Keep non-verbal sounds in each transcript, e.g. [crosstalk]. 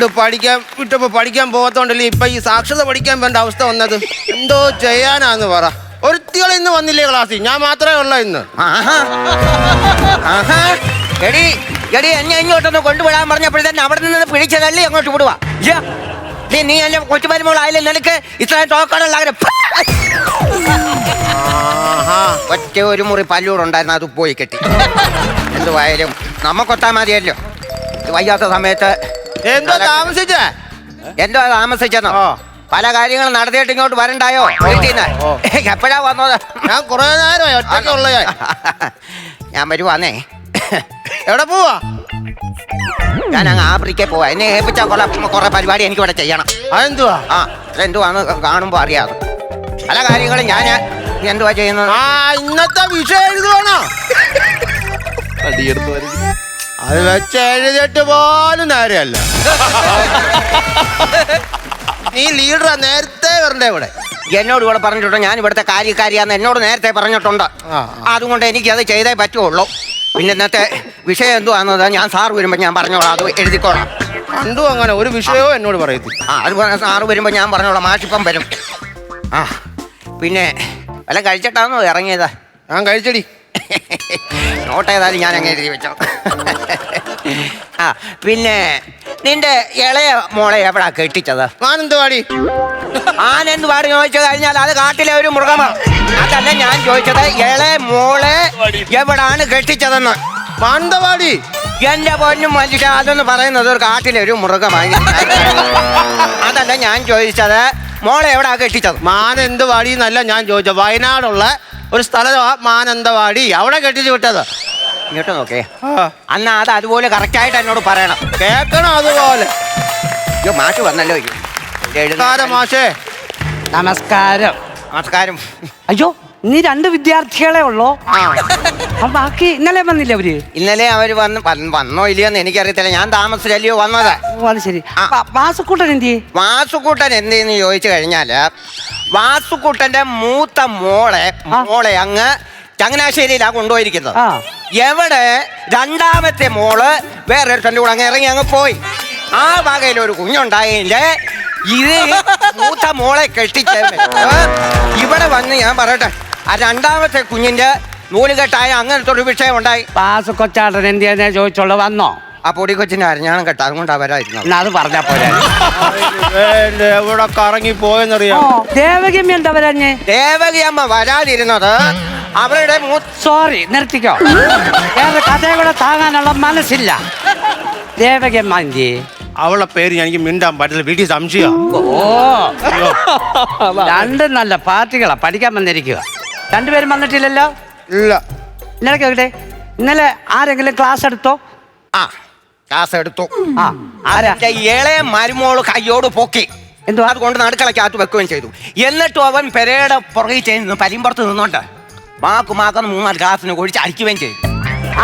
പണ്ട് പഠിക്കാൻ വിട്ടപ്പോ പഠിക്കാൻ പോകത്തോണ്ടല്ലേ ഇപ്പൊ ഈ സാക്ഷരത പഠിക്കാൻ വേണ്ട അവസ്ഥ വന്നത്? എന്തോ ചെയ്യാനാന്ന് പറ. ഒരുത്തികൾ ഇന്ന് വന്നില്ലേ ക്ലാസ്സിൽ? ഞാൻ മാത്രമേ ഉള്ള ഇന്ന്. എടി എടി എന്നെ ഇങ്ങോട്ടൊന്ന് കൊണ്ടുവിടാൻ പറഞ്ഞപ്പോഴത്തേന് അവിടെ നിന്ന് പിടിച്ച തള്ളി അങ്ങോട്ട് വിടുവാ. നീ നീ എന്നെ കൊച്ചുമരുമോളായാലും നിനക്ക് ഇത്രയും ടോക്കണുള്ള ആഗ്രഹം ഒറ്റ ഒരു മുറി പല്ലൂടുണ്ടായിരുന്നു അത് പോയി കെട്ടി. എന്തുവായാലും നമുക്കൊത്താ മതിയല്ലോ. വയ്യാത്ത സമയത്ത് എന്തോ താമസിച്ചേ? എന്തോ താമസിച്ചെന്നോ? പല കാര്യങ്ങളും നടത്തിയിട്ട് ഇങ്ങോട്ട് വരണ്ടായോ? എപ്പോഴാ വന്നത്? ഞാൻ കുറെ നേരമായി ഒറ്റയ്ക്കുള്ള ഞാൻ വരുവാന്നേ. എവിടെ പോവാ? ഞാൻ അങ്ങ് ആഫ്രിക്കയിൽ പോവാ. എന്നെ ഏൽപ്പിച്ച കുറെ കുറെ പരിപാടി എനിക്ക് ഇവിടെ ചെയ്യണം. അതെന്തുവാ? ആ എന്തുവാന്ന് കാണുമ്പോ അറിയാതെ പല കാര്യങ്ങളും ഞാൻ എന്തുവാ ചെയ്യുന്നത്? ആ ഇന്നത്തെ വിഷയം എഴുതുവാണോ? അത് വെച്ച് എഴുതിയിട്ട് പോലും നേരെയല്ല നീ ലീഡറാ നേരത്തെ വരണ്ടേ ഇവിടെ? എന്നോട് ഇവിടെ പറഞ്ഞിട്ടുണ്ട്. ഞാൻ ഇവിടുത്തെ കാര്യക്കാരിയാന്ന് എന്നോട് നേരത്തെ പറഞ്ഞിട്ടുണ്ട്. അതുകൊണ്ട് എനിക്ക് അത് ചെയ്തേ പറ്റുള്ളൂ. പിന്നെ ഇന്നത്തെ വിഷയം എന്തുവാന്നത് ഞാൻ സാർ വരുമ്പോൾ ഞാൻ പറഞ്ഞോളാം. അത് എഴുതിക്കോളാം. കണ്ടു അങ്ങനെ? ഒരു വിഷയവും എന്നോട് പറയത്തില്ല. ആ അത് പറഞ്ഞ സാറ് വരുമ്പോൾ ഞാൻ പറഞ്ഞോളാം. മാഷിപ്പം വരും. ആ പിന്നെ വല്ല കഴിച്ചിട്ടാണോ ഇറങ്ങിയത്. ഞാൻ കഴിച്ചടി. നോട്ട് ഏതായാലും ഞാൻ അങ്ങനെ എഴുതി വെച്ചോ. ആ പിന്നെ നിന്റെ ഇളയ മോളെ എവിടാ കെട്ടിച്ചത്? ആനന്ദവാടി. ആനന്ദവാടി ആൻ എന്ന് പറഞ്ഞു ചോദിച്ചു കഴിഞ്ഞാൽ അത് കാട്ടിലെ ഒരു മൃഗമാണ് അതല്ല ഞാൻ ചോദിച്ചത് ഇളയ മോളെ എവിടാണ് കെട്ടിച്ചതെന്ന്. മാനന്തവാടി. എന്റെ പൊന്നും മനുഷ്യ അതെന്ന് പറയുന്നത് ഒരു കാട്ടിലെ ഒരു മൃഗമായി അതല്ല ഞാൻ ചോദിച്ചത് മോളെ എവിടാ കെട്ടിച്ചത്? മാനന്തവാടി എന്നല്ല ഞാൻ ചോദിച്ചത്. വയനാടുള്ള ഒരു സ്ഥലം മാനന്തവാടി. അവിടെ കെട്ടിച്ച് വിട്ടത്. ഇങ്ങോട്ട് നോക്കേ. അന്ന് അത് അതുപോലെ കറക്റ്റായിട്ട് എന്നോട് പറയണം. കേൾക്കണം അതുപോലെ. അയ്യോ മാഷ് വന്നല്ലോ നമസ്കാരം. നമസ്കാരം. അയ്യോ നീ രണ്ട് വിദ്യാർത്ഥികളെ ഉള്ളോ? അപ്പൊ ബാക്കി ഇന്നലെ വന്നില്ല അവർ? ഇന്നലെ അവർ വന്ന് വന്ന് വന്നോ ഇല്ലയോന്ന് എനിക്ക് എനിക്കറിയത്തില്ല. ഞാൻ താമസിച്ചല്ലയോ വന്നത്. ഓ അത് ശരി. വാസുക്കൂട്ടൻ എന്ത് വാസുക്കൂട്ടൻ എന്തി വാസുക്കുട്ടൻ എന്തെന്ന് ചോദിച്ചു കഴിഞ്ഞാൽ വാസുക്കൂട്ടന്റെ മൂത്ത മോളെ മോളെ അങ്ങ് ചങ്ങനാശ്ശേരിയിലാ കൊണ്ടുപോയിരിക്കുന്നത്. ആ. എവിടെ രണ്ടാമത്തെ മോൾ വേറെ തന്റെ കൂടെ അങ്ങ് ഇറങ്ങി അങ്ങ് പോയി. ആ വകയിൽ ഒരു കുഞ്ഞുണ്ടായില്ലേ? ഇത് മൂത്ത മോളെ കെട്ടിച്ച് ഇവിടെ വന്ന് ഞാൻ പറയട്ടെ. ആ രണ്ടാമത്തെ കുഞ്ഞിന്റെ നൂലുകെട്ടായ അങ്ങനത്തെ ഒരു വിഷയം ഉണ്ടായി പാസ് കൊച്ചാട്ടൻ എന്തിയാ ചോദിച്ചോളൂ വന്നോ? ആ പൊടി കൊച്ചിന്റെ അരഞ്ഞാണം കെട്ട അതുകൊണ്ട് അവരായിരുന്നു. എന്നാ അത് പറഞ്ഞാ പോലെ എവിടെ കറങ്ങി പോയെന്നറിയാം. ദേവകിയമ്മ എന്താ ദേവകി അമ്മ വരാതിരുന്നത് അവരുടെ മൂ സോറി നിർത്തിക്കോ. വേറെ കഥയെ കൂടെ താങ്ങാനുള്ള മനസ്സില്ല. ദേവകിയമ്മ എന്തി അവളെ പേര് എനിക്ക് മിണ്ടാൻ പറ്റില്ല വീട്ടിൽ സംശയം ഓ. രണ്ടും നല്ല പാർട്ടികളാ പഠിക്കാൻ വന്നിരിക്കുക രണ്ടുപേരും വന്നിട്ടില്ലല്ലോ? ഇല്ല. ഇന്നലെ കേട്ടെ ഇന്നലെ ആരെങ്കിലും ക്ലാസ് എടുത്തോ? ആ ക്ലാസ് എടുത്തു. ആ ആരാ? അതിന്റെ ഇളയ മരുമോൾ കയ്യോട് പൊക്കി. എന്തുവാ? അതുകൊണ്ട് നടുക്കളക്കകത്ത് വെക്കുകയും ചെയ്തു. എന്നിട്ടും അവൻ പെരയുടെ പുറകിൽ ചെയ്യുന്നു പരിമ്പുറത്ത് നിന്നോണ്ട് മാക്ക് മാക്കെന്ന് മൂന്നാൽ ക്ലാസ്സിന് കുഴിച്ച് അടിക്കുകയും ചെയ്തു.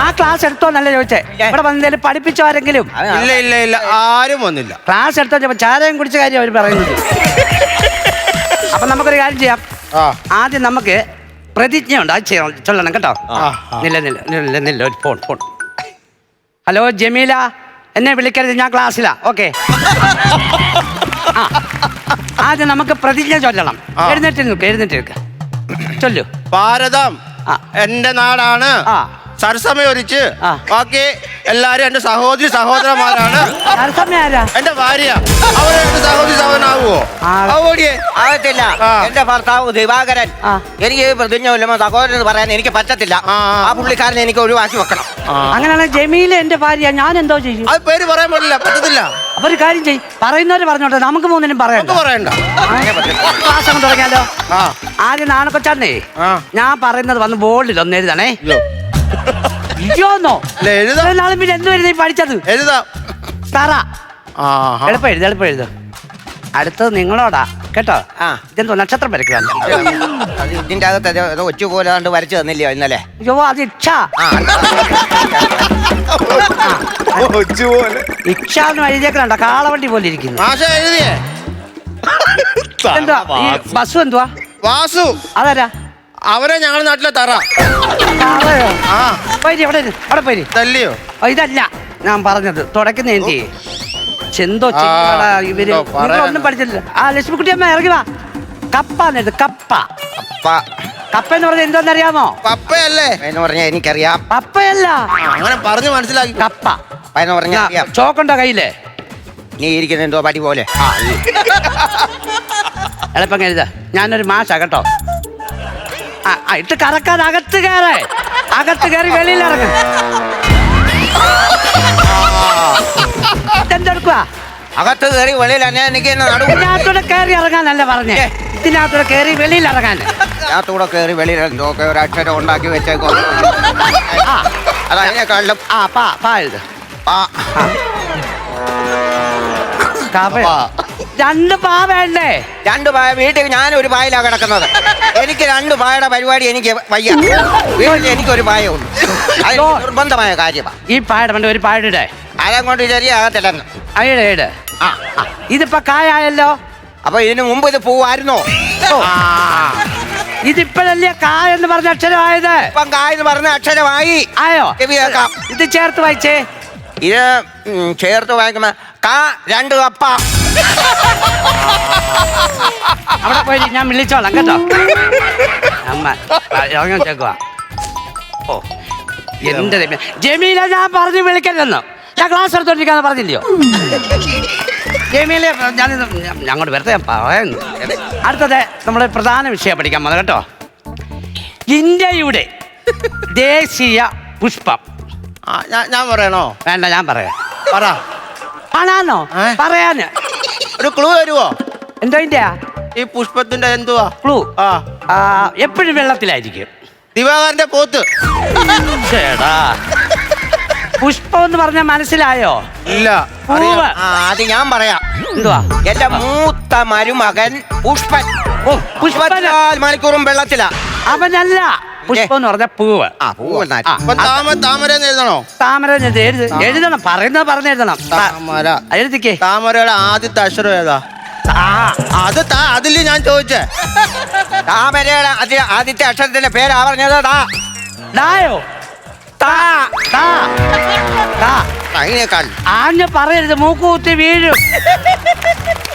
ആ ക്ലാസ് എടുത്തോ നല്ല ചോദിച്ചേ? ഇവിടെ വന്നതിൽ പഠിപ്പിച്ചോ ആരെങ്കിലും? ഇല്ല ഇല്ല ഇല്ല. ആരും വന്നില്ല. ക്ലാസ് എടുത്തോ ചോദിച്ചപ്പോ ചാരയും കുടിച്ച കാര്യം അവർ പറയുന്നത് [laughs] അപ്പൊ നമുക്കൊരു കാര്യം ചെയ്യാം. ആ. ആദ്യം നമുക്ക് പ്രതിജ്ഞ ഉണ്ട് അത് ചെയ്യണം ചൊല്ലണം കേട്ടോ. നില്ല നില്ല നില്ല നില്ല ഒരു ഫോൺ ഫോൺ. ഹലോ ജമീല? എന്നെ വിളിക്കരുത് ഞാൻ ക്ലാസ്സിലാ. ഓക്കെ. ആദ്യം നമുക്ക് പ്രതിജ്ഞ ചൊല്ലണം. എഴുന്നേറ്റ് നിൽക്കുക എഴുന്നേറ്റ് നിൽക്കുക ചൊല്ലു. ഭാരതം. എന്റെ നാടാണ്. ആ. സരസമയൊരിച്ച്. ആ. ബാക്കി എല്ലാരും എന്റെ സഹോദരി സഹോദരന്മാരാണ്. തത്സമയം ആരാ എന്റെ ഭാര്യ. അവരെ എന്റെ സഹോദരി സഹോദരനാകുവോ ആ. ആവോടിയേ ആകത്തില്ല. ആ. എന്റെ ഭർത്താവ് ദിവാകരൻ. ആ. എനിക്ക് ഈ പ്രതിജ്ഞ കൊല്ലുമ്പോ സഹോദരൻ എന്ന് പറയാൻ എനിക്ക് പറ്റത്തില്ല. ആ, ആ. ആ പുള്ളിക്കാരനെ എനിക്ക് ഒഴിവാക്കി വെക്കണം. അങ്ങനെയാണെങ്കിൽ ജമീല എന്റെ ഭാര്യ. ഞാൻ എന്തോ ചെയ്യും? അത് പേര് പറയാൻ പറ്റില്ല പറ്റത്തില്ല. അപ്പൊ ഒരു കാര്യം ചെയ്യും. പറയുന്നവര് പറഞ്ഞോട്ടെ നമുക്ക് മൂന്നിനും പറയാം നമുക്ക് പറയണ്ട. ക്ലാസ് അങ്ങ് തുടങ്ങിയാലോ? ആ. ആദ്യം നാണക്കൊച്ചാന്നേ. ആ. ഞാൻ പറയുന്നത് വന്ന് ബോർഡിൽ ഒന്ന് എഴുതണേ അയ്യോന്നോ ഇല്ല, എഴുതാം. നാളും പിന്നെ എന്ത് വരുന്ന പഠിച്ചത്? എഴുതാം. തറ. ആഹാ. എളുപ്പം എഴുത എളുപ്പം എഴുത. അടുത്തത് നിങ്ങളോടാ കേട്ടോ? ആ. ഇതെന്തോ നക്ഷത്രം വരയ്ക്കാണ് അത് ഇതിന്റെ അകത്ത് ഏതോ- ഏതോ ഒച്ചു പോലെ കണ്ട് വരച്ചു തന്നില്ലയോ ഇന്നലെ? അയ്യോ അത് ഇച്ഛ. പോലെ. ഇച്ഛ എന്ന് എഴുതിയേക്കണ്ട കാളവണ്ടി പോലെ ഇരിക്കുന്നു. മാഷ എഴുതിയേ. എന്തുവാ? ഈ ബസ് എന്തുവാ? വാസു. അതാരാ? അവരെ ഞങ്ങളുടെ നാട്ടിലെ തറ. തറയോ? ആ. പോയി അവിടെ ഇരി, അവിടെ പോയി ഇരി. തല്ലിയോ? ഓ, ഇതല്ല. ഞാൻ പറഞ്ഞത് തുടക്കുന്ന എന്തി ചെന്തോ ആ, ചെയ്യാടാ ഇവർ. എന്തോ പറയാനാ. നിങ്ങളൊന്നും പഠിച്ചിട്ടില്ല. ആ ലക്ഷ്മിക്കുട്ടി അമ്മ ഇറങ്ങി വാ. കപ്പ എന്നത് കപ്പ. അപ്പ കപ്പ എന്ന് പറഞ്ഞാൽ എന്തോന്നറിയാമോ? പപ്പയല്ലേ? എന്ന് പറഞ്ഞാൽ എനിക്കറിയാം. പപ്പയല്ല. അങ്ങനെ പറഞ്ഞു മനസ്സിലാക്കി. കപ്പ. അപ്പ എന്ന് പറഞ്ഞാൽ അറിയാം. ചോക്കുണ്ടോ കയ്യിൽ? നീ ഇരിക്കുന്ന എന്തോ പടി പോലെ. എളുപ്പം കരുത. ഞാനൊരു മാഷ കേട്ടോ. ആ ആ, ഇട്ട് കറക്കാതെ അകത്ത് കയറേ. അകത്ത് കയറി വെളിയിൽ ഇറങ്ങ. അകത്ത് കയറി വെളിയിൽ എനിക്ക് ഇതിനകത്തൂടെ കയറി ഇറങ്ങാനല്ല പറഞ്ഞേ. ഇതിനകത്തൂടെ കയറി വെളിയിൽ ഇറങ്ങാൻ. അതിനകത്തൂടെ കയറി വെളിയിൽ ഇറങ്ങി. ഒരു അക്ഷരം ഉണ്ടാക്കി വെച്ചേക്കോ ആ. അത് അതിനെക്കാളിലും ആ പാ പാ എഴുത് പാ. കപ്പ രണ്ട് പാ വേണ്ടേ? രണ്ട് പായ വീട്ടിൽ ഞാൻ ഒരു പായലാ കിടക്കുന്നത്. എനിക്ക് രണ്ട് പായയുടെ പരിപാടി എനിക്ക് വയ്യ. വീട്ടിൽ എനിക്കൊരു പായ ഉള്ളൂ. അത്. നിർബന്ധമായ കാര്യമാണ് ഈ പായുടെ വേണ്ട ഒരു പായുടെ അതങ്ങോട്ട് ശരിയാകത്തില്ലെന്ന് അയ്യടെ ഏട് ആ ആ ഇതിപ്പോ കായായല്ലോ? അപ്പൊ ഇതിനു മുമ്പ് ഇത് പൂവായിരുന്നോ? ആ. ഇതിപ്പോഴല്ലേ കായ എന്ന് പറഞ്ഞ അക്ഷരമായത്? ഇപ്പം കായെന്ന് പറഞ്ഞ അക്ഷരമായി. ആയോ? ചെവി കേൾക്കാം. ഇത് ചേർത്ത് വായിച്ചേ. ഇത് ഉം, ചേർത്ത് വായിക്കുമ്പോ കാ രണ്ട് കപ്പ. അവിടെ പോയി ഞാൻ വിളിച്ചോളാം കേട്ടോ. അമ്മ ഇറങ്ങാൻ ചേക്കുവാ. ഓ എന്റെ ദൈവമേ. ജമീല ഞാൻ പറഞ്ഞു വിളിക്കരുതെന്നോ? ഞാൻ ക്ലാസ് എടുത്തോണ്ടിരിക്കാന്ന് പറഞ്ഞില്ലയോ? ജമീലെ ഞാൻ ഞങ്ങോട്ട് വെറുതെ ഞാൻ പറയുന്നു. അടുത്തത് നമ്മുടെ പ്രധാന വിഷയം പഠിക്കാൻ വന്നത് കേട്ടോ. ഇന്ത്യയുടെ ദേശീയ പുഷ്പം. ആ, ഞാൻ- ഞാൻ പറയണോ? വേണ്ട ഞാൻ പറയാം. പറ. പറയാനോ ഏ? പറയാന്. ഒരു ക്ലൂ തരുവോ? എന്തോ ഈ പുഷ്പത്തിന്റെ എന്തുവാ? ക്ലൂ ആ. എപ്പോഴും വെള്ളത്തിലായിരിക്കും. ദിവാകരന്റെ പോത്ത്. ചേടാ. പുഷ്പം എന്ന് പറഞ്ഞാൽ മനസ്സിലായോ? ഇല്ല പൂവ്. ആ അത് ഞാൻ പറയാം. എന്തുവാ? എന്റെ മൂത്ത മരുമകൻ പുഷ്പൻ. ഓ ഇരുപത്തിനാല് മണിക്കൂറും വെള്ളത്തിലാ. അവനല്ല. പുഷ്പം എന്ന് പറഞ്ഞ പൂവ്. ആ അപ്പൊ താമര എന്ന് എഴുതണോ? താമര എന്ന് എഴുതി- എഴുതി എഴുതണം. പറയുന്നത് പറഞ്ഞെഴുതണം ത- താമര. എഴുതിക്കേ. താമരയുടെ ആദ്യത്തെ അക്ഷരം ഏതാ? ആ. അത് താ അതിൽ ഞാൻ ചോദിച്ചേ. താമരയുടെ ആദ്യ- ആദ്യത്തെ അക്ഷരത്തിന്റെ പേരാ പറഞ്ഞത് താ. ഡായോ താ താ താ. അതിനേക്കാൾ ആഞ്ഞ് പറയരുത്. മൂക്കുകുത്തി വീഴും.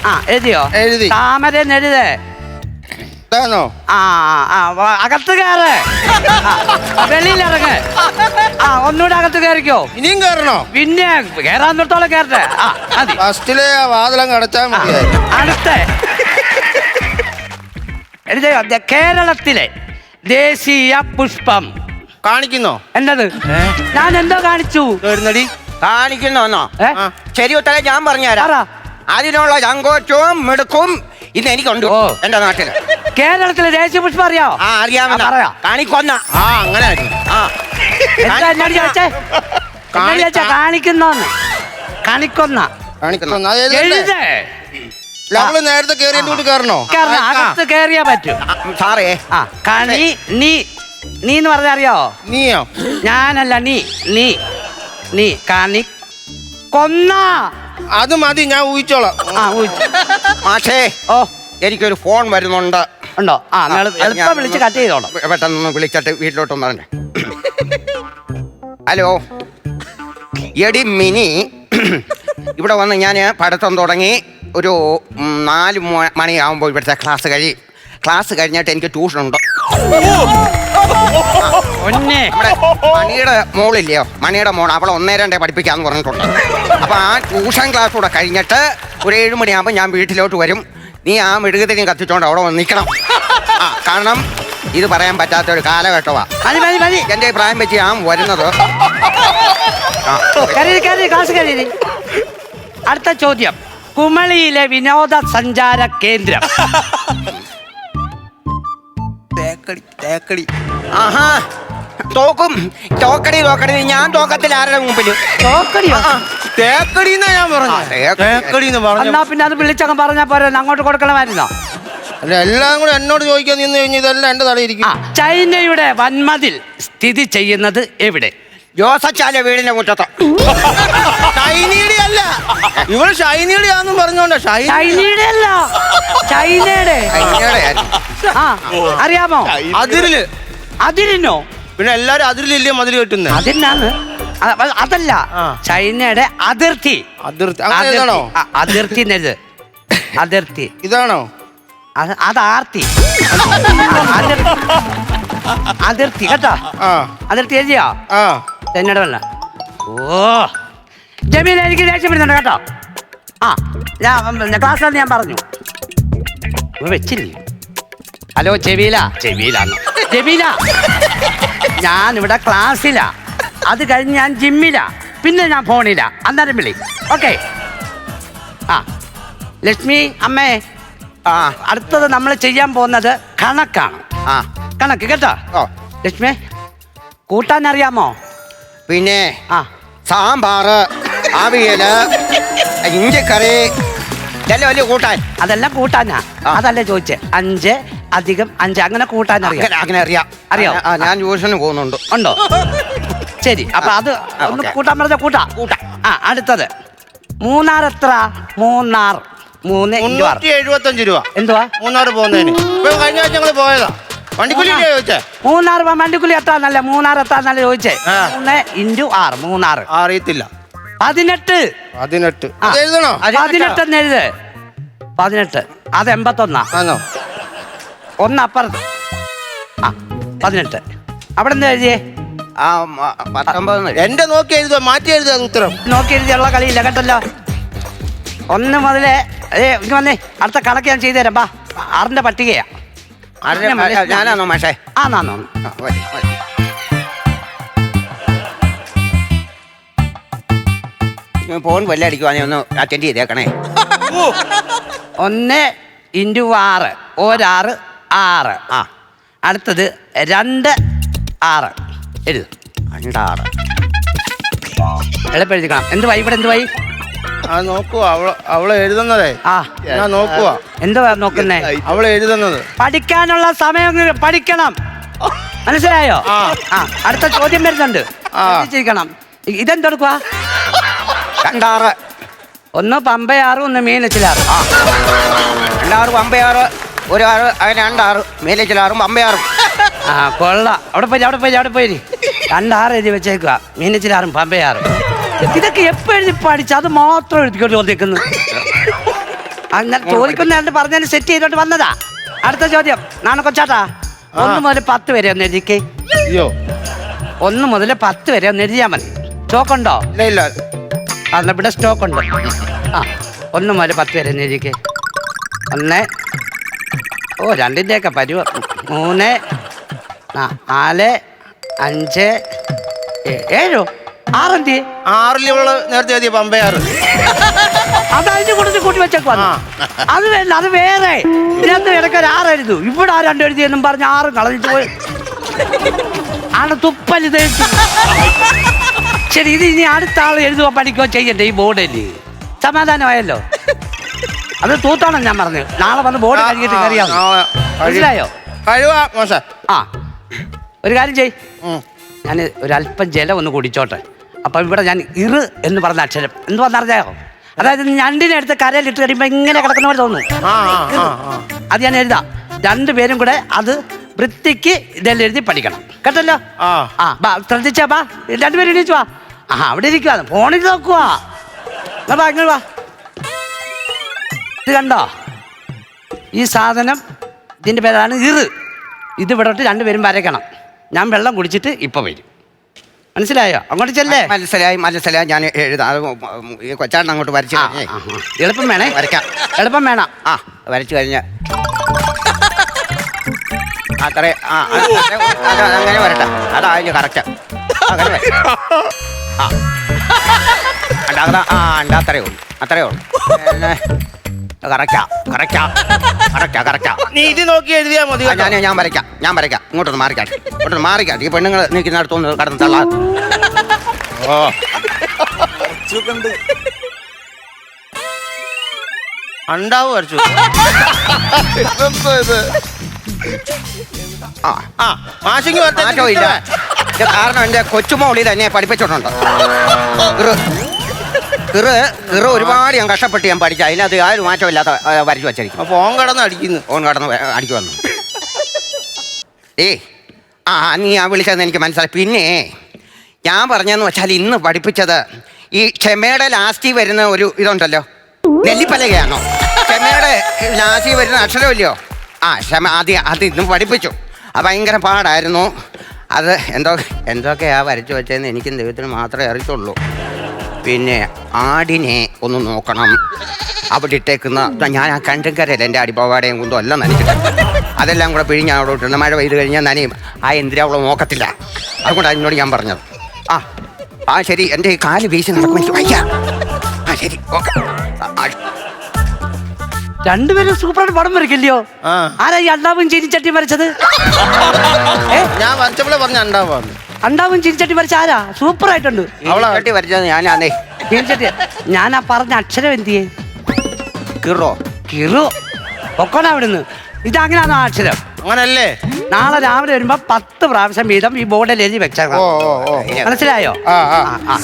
ആ എഴുതിയോ? എഴുതി. താമര എഴുതേ. ഇതാണോ ആ ആ വ- അകത്ത് കയറ്. ആ, വെളിയിലിറങ്ങ്. ആ ഒന്നുകൂടെ അകത്ത് കയറിക്കോ. ഇനിയും കയറണോ? പിന്നെ കേറാൻ തൊട്ടോളം കയറട്ടെ. ആ മതി. ഫസ്റ്റിലെ ആ വാതിലം കടച്ചാ മതിയായിരുന്നു. അടുത്ത. ദേ കേരളത്തിലെ ദേശീയ പുഷ്പം. കാണിക്കുന്നോ? എന്നത് ഞാൻ എന്തോ കാണിച്ചു. വരുന്നടി കാണിക്കുന്നോ ഏ? ശരി ഉത്തരം ഞാൻ പറ. പറഞ്ഞുതരാം അതിനുള്ള ചങ്കോച്ചവും മെടുക്കും ഇന്ന് എനിക്കുണ്ട് ഓ. എന്റെ നാട്ടിൽ. കേരളത്തിലെ ദേശീയ പുഷ്പം അറിയോ? ആ അറിയാം ആ, പറയാം. കാണിക്കൊന്ന. ആ അങ്ങനെ. ആ. എന്താ എന്നോട് ചോദിച്ചേ? എന്നോട് ചോദിച്ചാ? കാണിക്കുന്നോന്ന്. കാണിക്കൊന്ന. കാണിക്കുന്നു. അത് എഴുതണ്ടേ? എഴുതേ. നമ്മൾ നേരത്തെ കയറിയിട്ട് കൂടി കയറണോ കാരണം അകത്ത് കേറിയാ പറ്റൂ. ആ, സാറേ. ആ കണി നീ നീ എന്ന് പറഞ്ഞാ അറിയാവോ നീയോ? ഞാനല്ല നീ നീ നീ കണി കൊന്ന. അത് മതി ഞാൻ ഊഹിച്ചോളാം. ആ ഊഹിച്ചു. മാഷേ ഓ. എനിക്കൊരു ഫോൺ വരുന്നുണ്ട്. ഉണ്ടോ? ആ നിങ്ങൾ എളുപ്പം വിളിച്ച് കട്ട് ചെയ്തോളാം. പെട്ടെന്ന് വിളിച്ചിട്ട് വീട്ടിലോട്ടൊന്ന് പറഞ്ഞേ. ഹലോ. എടി മിനി. ഇവിടെ വന്ന് ഞാൻ പഠിത്തം തുടങ്ങി ഒരു നാല് മണിയാകുമ്പോൾ ഇവിടുത്തെ ക്ലാസ് കഴിയും ക്ലാസ് കഴിഞ്ഞിട്ട് എനിക്ക് ട്യൂഷൻ ഉണ്ട് മണിയുടെ മോളില്ലയോ? മണിയുടെ മോൾ അവളെ ഒന്നേ രണ്ടേ പഠിപ്പിക്കാന്ന് പറഞ്ഞിട്ടുണ്ട്. അപ്പൊ ആ ട്യൂഷൻ ക്ലാസ് കൂടെ കഴിഞ്ഞിട്ട് ഒരു ഏഴ് മണിയാകുമ്പോൾ ഞാൻ വീട്ടിലോട്ട് വരും. നീ ആ മെഴുകുതിരി കത്തിച്ചോണ്ട് അവിടെ വന്ന് നിൽക്കണം ആ കാരണം ഇത് പറയാൻ പറ്റാത്ത ഒരു കാലഘട്ടമാ മതി മതി മതി. എന്റെ പ്രായം വെച്ച് ഞാൻ വരുന്നത്. ആ, ക്ലാസ് കരീരി അടുത്ത ചോദ്യം. കുമളിയിലെ വിനോദസഞ്ചാര കേന്ദ്രം. തേക്കടി തേക്കടി. ആഹാ. തോക്കും. തോക്കടി തോക്കടി. ഞാൻ തോക്കത്തിൽ ആരുടെ മുമ്പിൽ തോക്കടിയോ തേക്കടി എന്നാ ഞാൻ പറഞ്ഞു പിന്നെ അത് വിളിച്ചങ്ങ് പറഞ്ഞാ പോരെ അങ്ങോട്ട് കൊടുക്കണമായിരുന്നോ? അല്ല എല്ലാം കൂടെ എന്നോട് ചോദിക്കാൻ നിന്ന് കഴിഞ്ഞാൽ ഇതെല്ലാം എന്റെ തലയിരിക്കും ആ ചൈനയുടെ വൻമതിൽ സ്ഥിതി ചെയ്യുന്നത് എവിടെ? ജോസച്ചാല വീടിന്റെ മുറ്റത്ത്. ഷൈനിയുടെ അല്ല. ഇവൾ ഷൈനിയുടെ ആന്നും പറഞ്ഞോണ്ട ഷൈനി ചൈനയുടെ അല്ല. ചൈനയുടെ. ആ അറിയാമോ? അതിരിൽ. അതിരിനോ? പിന്നെ എല്ലാരും അതിരിലില്ലേ മതിൽ കെട്ടുന്നത് അതിനാണ് അതല്ല. ചൈനയുടെ അതിർത്തി. അതിർത്തി. അതിർത്തി. ആ, അതിർത്തി എന്നെഴുത് അതിർത്തി. ഇതാണോ? അത് അത് ആർത്തി. അതിർത്തി. അതിർത്തി കേട്ടോ? ആ. അതിർത്തി എഴുതിയോ? ആ. എന്നോട് വല്ല ഓ. ജമീല എനിക്ക് ദേഷ്യം വരുന്നുണ്ട് കേട്ടോ. ആ ഞാൻ ക്ലാസ്സിൽ ഞാൻ പറഞ്ഞു. വെച്ചില്ലേ? ഹലോ ചെവീല ചെവിയില ജമീല. ഞാൻ ഇവിടെ ക്ലാസ്സിലാ. അത് കഴിഞ്ഞ് ഞാൻ ജിമ്മിലാ. പിന്നെ ഞാൻ ഫോണിലാ. അന്നേരം വിളി. ഓക്കെ. ആ. ലക്ഷ്മി അമ്മേ. ആ അടുത്തത് നമ്മൾ ചെയ്യാൻ പോകുന്നത് കണക്കാണ്. ആ കണക്ക് കേട്ടോ? ഓ ലക്ഷ്മി കൂട്ടാൻ അറിയാമോ? പിന്നെ ആ. സാമ്പാറ് അവിയൽ ഇഞ്ചിക്കറി. ഇതെല്ലാം വലിയ കൂട്ടാൻ. അതെല്ലാം കൂട്ടാനാ. അതല്ലേ ചോദിച്ചേ. അഞ്ച് അധികം അഞ്ച്. അങ്ങനെ കൂട്ടാൻ അറിയാം. അങ്ങനെ അറിയാം. അറിയാം? അറിയോ? ഞാൻ ട്യൂഷന് പോകുന്നുണ്ട്. ഉണ്ടോ? ശരി അപ്പൊ അത് ഒന്ന്. കൂട്ടാൻ പറഞ്ഞ കൂട്ടാ. കൂട്ടാ. ആ അടുത്തത്. മൂന്നാർ എത്ര? മൂന്നാർ. മൂന്ന് മുന്നൂറ്റി എഴുപത്തഞ്ച് രൂപ. എന്തുവാ? മൂന്നാർ പോകുന്നതിന്. ഇപ്പൊ കഴിഞ്ഞ ആഴ്ച ഞങ്ങൾ പോയതാ. വണ്ടിക്കൂലി ചോദിച്ചേ? മൂന്നാർ വണ്ടിക്കുലി എത്താ നല്ല മൂന്നാർ എത്താ നല്ല ചോദിച്ചേ. മൂന്ന് ഇന്റു ആറ് മൂന്നാർ. അറിയത്തില്ല. പതിനെട്ട്. പതിനെട്ട്. എഴുതണോ? പതിനെട്ട് എന്ന് എഴുത്. പതിനെട്ട്. അത് എൺപത്തൊന്നാ. ഒന്നപ്പുറത്ത് ഒന്ന് അപ്പുറത്ത്. ആ പതിനെട്ട്. അവിടെ എന്താ എഴുതിയേ? ആ മ- പത്തൊമ്പത് എന്റെ നോക്കി എഴുതുക മാറ്റി എഴുതുക അത് ഉത്തരം. നോക്കി എഴുതിയുള്ള കളിയില്ല കേട്ടല്ലോ ഒന്ന് മുതലേ ഏ ഇങ്ങ് വന്നേ. അടുത്ത കണക്ക് ഞാൻ ചെയ്തു തരാം ബാ. ആറിന്റെ പട്ടികയാ. ആരുടെ- ആ, ഞാനാണോ മാഷേ? ആ നാന്നോ ആ, വരി, വരി. ഞാൻ ഫോൺ വല്ലടിക്കുവാണെങ്കിൽ ഒന്ന് അറ്റൻഡ് ചെയ്തേക്കണേ. ഒന്ന് ഇന്റു ആറ് ഒരാറ് ആറ്. ആ. അടുത്തത് രണ്ട് ആറ്. എഴുതു. രണ്ടാറ് എളുപ്പെഴുതിക്കണം എന്തുവായി ഇവിടെ എന്തുവായി ആ അവൾ അവൾ എഴുതുന്നതേ. ആ. ഞാൻ നോക്കുവാ. എന്തുവാ നോക്കുന്നേ? അവളെ എഴുതുന്നത്. പഠിക്കാനുള്ള സമയം പഠിക്കണം. മനസ്സിലായോ? ആ. അടുത്ത ചോദ്യം വരുന്നുണ്ട്. ഇതെന്തെടുക്കുക രണ്ടാറ്. ഒന്ന് പമ്പയാറ് ഒന്ന് മീനച്ചിലാറ്. ആ. രണ്ടാറ് പമ്പയാറ് ഒരു ആറ് അങ്ങനെ രണ്ടാറ്. മീനച്ചിലാറും പമ്പയാറും. ആ കൊള്ള. അവിടെ പോയി അവിടെ പോയി അവിടെ പോയി. രണ്ടാറ് എഴുതി വെച്ചേക്കുക മീനച്ചിലാറും പമ്പയാറും. ഇതൊക്കെ എപ്പോ എഴുതി പഠിച്ചു? അത് മാത്രം എഴുതിക്കൊണ്ട് വന്നിരിക്കുന്നു അങ്ങനെ ചോദിക്കുന്ന പറഞ്ഞതിന് സെറ്റ് ചെയ്തോട്ട് വന്നതാ. അടുത്ത ചോദ്യം. നാണ കൊച്ചാട്ടാ ഒന്ന് മുതൽ പത്ത് വരെ ഒന്ന് എഴുതിക്കേ. അയ്യോ. ഒന്ന് മുതൽ പത്ത് വരെ ഒന്ന് എഴുതിയാൽ മതി. സ്റ്റോക്കുണ്ടോ ഇല്ല ഇല്ല. അന്ന് ഇവിടെ സ്റ്റോക്ക് ഉണ്ട്. ആ ഒന്ന് മുതൽ പത്ത് വരെ ഒന്ന് എഴുതിക്കേ. ഒന്ന്. ഓ രണ്ടിന്റെയൊക്കെ പരുവ. മൂന്ന്. നാല് അഞ്ച് ഏഴോ? ആറെന്തി ആറിൽ ഇവൾ നേരത്തെ എഴുതിയ പമ്പയാറ്. അത് അതിന്റെ കൂട്ടത്തിൽ കൂട്ടി വെച്ചേക്കുവാ. അത്. വേണ്ട അത് വേറെ. ഇതിനകത്ത് ഇടയ്ക്ക് ആറെഴുതു ഇവിടെ ആ രണ്ടു എഴുതി എന്നും പറഞ്ഞ് ആറും കളഞ്ഞിട്ട് പോയി. ആണ് തുപ്പൽ തേച്ചു ശരി ഇത് ഇനി അടുത്ത ആൾ എഴുതുക പഠിക്കുകയോ ചെയ്യണ്ടേ ഈ ബോർഡിൽ സമാധാനമായല്ലോ. അത് തൂത്താണോ ഞാൻ പറഞ്ഞു. നാളെ വന്ന് ബോർഡ് കഴുകിയിട്ട് കയറിയാ. മനസ്സിലായോ? കഴിവാ മോശ. ആ. ഒരു കാര്യം ചെയ്. ഞാൻ ഒരല്പം ജലം ഒന്ന് കുടിച്ചോട്ടെ. അപ്പം ഇവിടെ ഞാൻ ഇറ് എന്ന് പറഞ്ഞ അക്ഷരം. എന്തുവാന്നറിയാമോ അതായത് ഞണ്ടിനെ എടുത്ത് കരയിലിട്ട് കഴിയുമ്പോൾ ഇങ്ങനെ കിടക്കുന്ന പോലെ തോന്നുന്നു അത് ഞാൻ എഴുതാം. രണ്ടുപേരും കൂടെ അത് വൃത്തിക്ക് ഇതെല്ലാം എഴുതി പഠിക്കണം. കേട്ടല്ലോ? ആ. ബാ ശ്രദ്ധിച്ചാ ബാ. രണ്ടുപേരും എണീച്ചു വാ. ആ അവിടെ ഇരിക്കുക ഫോണിൽ നോക്കുവാ. എന്നാ ബാ ഇങ്ങോട്ട് വാ. ഇത് കണ്ടോ? ഈ സാധനം ഇതിന്റെ പേരാണ് ഇറ്. ഇത് ഇവിടെ രണ്ടുപേരും വരയ്ക്കണം. ഞാൻ വെള്ളം കുടിച്ചിട്ട് ഇപ്പം വരും. മനസ്സിലായോ? അങ്ങോട്ട് ചെല്ലേ? മനസ്സിലായി മനസ്സിലായി ഞാൻ എഴുതാം. കൊച്ചാണ് ഈ കൊച്ചാണ് അങ്ങോട്ട് വരച്ചു. എളുപ്പം വേണേ? വരയ്ക്കാം. എളുപ്പം വേണം. ആ വരച്ചു കഴിഞ്ഞ. അത്രേ ആ അങ്ങനെ വരട്ടെ. അതാ അതിന് കറക്റ്റ് അങ്ങനെ ആ. ഉണ്ടാകുന്ന ആ ഉണ്ട് അത്രേ ഉള്ളൂ. അത്രേ ഉള്ളൂ. [laughs] Correct correct correct correct. നീ ഇത് നോക്കി എഴുതിയാ മതി. ഞാൻ ഞാൻ വരയ്ക്കാം ഞാൻ വരയ്ക്കാം. ഇങ്ങോട്ടൊന്ന് മാറിക്കാട്ടെ ഇങ്ങോട്ടൊന്ന് മാറിക്കാട്ടെ. ഈ പെണ്ണുങ്ങൾ നിൽക്കുന്നിടത്തൊന്ന് കടന്ന് തള്ളാ. ഓ. അണ്ടാവ് വരച്ചു ആ. ആ ഇത് കാരണം എന്റെ കൊച്ചുമോളി തന്നെ പഠിപ്പിച്ചിട്ടുണ്ട് കിറ് കിറ് ഒരുപാട് ഞാൻ കഷ്ടപ്പെട്ട് ഞാൻ പഠിച്ചു. അതിനകത്ത് യാതൊരു മാറ്റമില്ലാത്ത ആ, വരച്ചു വച്ചിരിക്കും ഫോൺ കടന്ന് അടിക്കുന്നു. ഓൺ കടന്ന് അടിച്ചു വന്നു. ഏ ആ നീ ആ വിളിച്ചതെന്ന് എനിക്ക് മനസ്സിലായി. പിന്നെ ഞാൻ പറഞ്ഞെന്ന് വെച്ചാൽ ഇന്ന് പഠിപ്പിച്ചത് ഈ ക്ഷമയുടെ ലാസ്റ്റിൽ വരുന്ന ഒരു ഇതുണ്ടല്ലോ. നെല്ലിപ്പലകയാണോ? ക്ഷമയുടെ ലാസ്റ്റിൽ വരുന്ന അക്ഷരമില്ലയോ? ആ ക്ഷമ അത് അത് ഇന്നും പഠിപ്പിച്ചു. അത് ഭയങ്കര പാടായിരുന്നു. അത് എന്തോ എന്തൊക്കെയാ വരച്ചു വെച്ചതെന്ന് എനിക്കും ദൈവത്തിന് മാത്രമേ അറിയത്തുള്ളൂ. പിന്നെ ആടിനെ ഒന്ന് നോക്കണം. അവിടെ ഇട്ടേക്കുന്ന ഞാൻ ആ കണ്ടുകരല്ല എന്റെ അടിപ്പാവാടയും കൊണ്ടും എല്ലാം നനച്ചിട്ടുണ്ട് അതെല്ലാം കൂടെ പിഴിഞ്ഞ് അവിടെ ഇട്ടുണ്ട് മഴ പെയ്ത് കഴിഞ്ഞാൽ നനയും. ആ എന്തിനാ അവളെ നോക്കത്തില്ല? അതുകൊണ്ടാണ് എന്നോട് ഞാൻ പറഞ്ഞത്. ആ ആ ശരി എന്റെ ഈ കാൽ വീശി നടക്കും എനിക്ക് വയ്യ. ആ ശരി ഓക്കെ. രണ്ടുപേരും സൂപ്പറായിട്ട് പടം വരയ്ക്കില്ലയോ. ആരാ ഈ അണ്ടാവും ചീനിച്ചട്ടി വരച്ചത്? ഞാൻ വരച്ചപ്പോഴേ പറഞ്ഞ ഉണ്ടാവാന്ന് അണ്ടാവും ചിരിച്ചട്ടി വരച്ച ആരാ? സൂപ്പർ ആയിട്ടുണ്ട്. അവളാ. വരച്ചത് ഞാനാണേ ചിരിച്ചട്ടി ഞാൻ ആ പറഞ്ഞ അക്ഷരം എന്തിയേ? കിറോ. കിറോ? പൊക്കോണ അവിടുന്ന് ഇതങ്ങനെയാണോ ആ അക്ഷരം? അങ്ങനല്ലേ? നാളെ രാവിലെ വരുമ്പോ പത്ത് പ്രാവശ്യം വീതം ഈ ബോർഡിൽ എഴുതി വെച്ചേക്കാം മനസ്സിലായോ? ആ, ആ. ആ.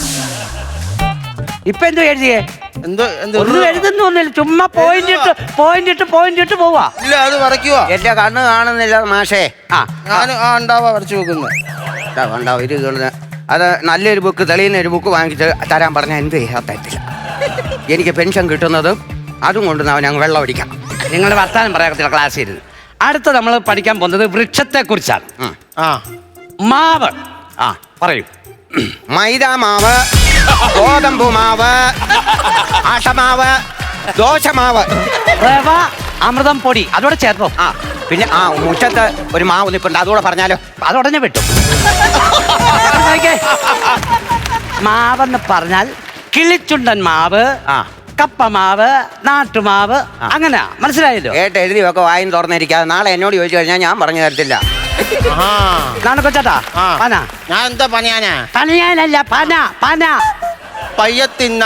ഇപ്പൊ എന്തോ എഴുതിയേ? എന്തോ എന്തോ ഒന്നും എഴുതുന്നൊന്നുമില്ല ചുമ്മാ പോയിന്റ് ഇട്ട് പോയിന്റ് ഇട്ട് പോയിന്റ് ഇട്ട് പോവാ. ഇല്ല അത് വരയ്ക്കുവാ. എന്റെ കണ്ണ് കാണുന്നില്ല മാഷേ. ആ. ഞാൻ ആ ഉണ്ടാവാ വരച്ചു വെക്കുന്നത് ഇതാ ഉണ്ടാവും ഇത്. അത് നല്ലൊരു ബുക്ക് തെളിയുന്ന ഒരു ബുക്ക് വാങ്ങിച്ച് തരാൻ പറഞ്ഞാൽ എന്ത് ചെയ്യാൻ പറ്റില്ല എനിക്ക് പെൻഷൻ കിട്ടുന്നത് അതും കൊണ്ട് അവൻ ഞങ്ങൾ വെള്ളം അടിക്കാം. നിങ്ങൾ വർത്താനം പറയാത്തില്ല ക്ലാസ് ഇരുന്ന്. അടുത്ത നമ്മൾ പഠിക്കാൻ പോകുന്നത് വൃക്ഷത്തെ കുറിച്ചാണ് ആ. മാവ്. ആ പറയൂ. മൈദ മാവ്. ഗോതമ്പ് മാവ് ആട്ടമാവ് ദോശമാവ്. റവ അമൃതം പൊടി അതോടെ ചേർത്തോ ആ പിന്നെ ആ മുറ്റത്ത് ഒരു മാവ് നിൽപ്പുണ്ട് അതുകൂടെ പറഞ്ഞാലോ? അതുടനെ വിട്ടു. മാവെന്ന് പറഞ്ഞാൽ കിളിച്ചുണ്ടൻ മാവ് ആ. കപ്പ മാവ് നാട്ടുമാവ്. അങ്ങനെ. മനസ്സിലായല്ലോ? കേട്ട് എഴുതി ഒക്കെ വായും തുറന്നിരിക്കാതെ നാളെ എന്നോട് ചോദിച്ചു കഴിഞ്ഞാൽ ഞാൻ പറഞ്ഞു തരത്തില്ല. ആ നാണ കൊച്ചാട്ടാ ആ. പന. ഞാൻ എന്താ പണിയാനാ? പനയാനല്ല പന പന. പയ്യ തിന്ന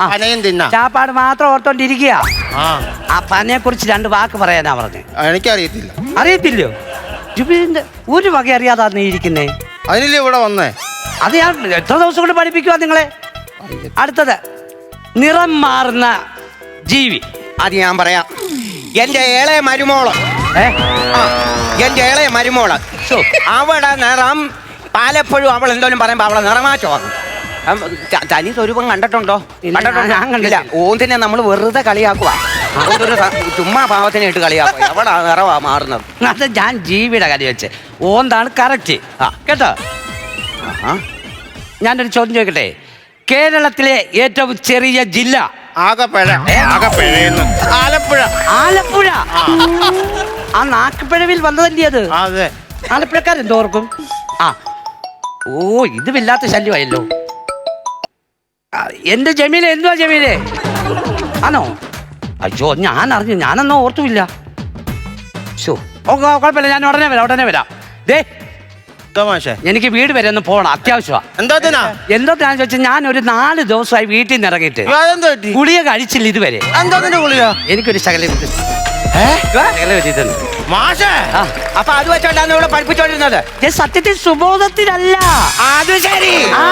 ആ. പനയും തിന്ന ചാപ്പാട് മാത്രം ഓർത്തോണ്ടിരിക്കുക ആ. ആ പനയെ കുറിച്ച് രണ്ട് വാക്ക് പറയാനാ പറഞ്ഞേ. എനിക്കറിയത്തില്ല. അറിയത്തില്ലയോ? ജുബിലിന്റെ ഒരു വക അറിയാതാ നീ ഇരിക്കുന്നേ. അതിനില്ലേ ഇവിടെ വന്നേ? അത് ഞാൻ എത്ര ദിവസം കൊണ്ട് പഠിപ്പിക്കുക നിങ്ങളെ? അടുത്തത് നിറം മാറുന്ന ജീവി. അത് ഞാൻ പറയാം. എന്റെ ഏളെ മരുമോൾ. ഏ? ആ എന്റെ ഏളെ മരുമോൾ. ശോ. അവിടെ നിറം പാലപ്പോഴും അവൾ എന്തോലും പറയുമ്പോ അവളെ ത- തനി സ്വരൂപം കണ്ടിട്ടുണ്ടോ? കണ്ടിട്ടുണ്ടോ? ഞാൻ കണ്ടില്ല. ഓന്തിനെ നമ്മൾ വെറുതെ കളിയാക്കുക ചുമ്മാ പാവത്തിനെ ഇട്ട് കളിയാക്കുക എവിടെ നിറവാ മാറുന്നത്? അത് ഞാൻ ജീവിയുടെ കാര്യം വെച്ച്. ഓന്താണ് കറക്റ്റ്. ആ. കേട്ടോ? ആ. ഞാനൊരു ചോദ്യം ചോദിക്കട്ടെ? കേരളത്തിലെ ഏറ്റവും ചെറിയ ജില്ല? ആകപ്പഴ. ആകപ്പഴ ആലപ്പുഴ. ആലപ്പുഴ? ആ. നാക്കപ്പഴവിൽ വന്നതല്ലേ അത്? അതെ. ആലപ്പുഴക്കാരെന്തോർക്കും? ആ. ഓ ഇത് വല്ലാത്ത ശല്യമായല്ലോ. എന്റെ ജമീലെ എന്തുവാ ജമീലെ? ആണോ? അയ്യോ ഞാൻ അറിഞ്ഞു ഞാനൊന്നും ഓർത്തുമില്ല. ഓ കുഴപ്പമില്ല. ഞാൻ ഉടനെ വരാം ഉടനെ വരാം. ദേ എനിക്ക് വീട് വരെ ഒന്ന് പോകണം അത്യാവശ്യമാണ് എന്താ എന്തോ ഞാൻ ചോദിച്ചാൽ ഞാൻ ഒരു നാല് ദിവസമായി വീട്ടിൽ നിന്ന് ഇറങ്ങിയിട്ട്. ഗുളിക കഴിച്ചില്ല ഇതുവരെ. ഗുളിക? എനിക്കൊരു ശകലം. മാഷേ അപ്പൊ അത് വെച്ചോണ്ടാണ് ഇവിടെ പഠിപ്പിച്ചോണ്ടിരുന്നത്? സത്യത്തിൽ സുബോധത്തിലല്ല. അത് ശരി. ആ.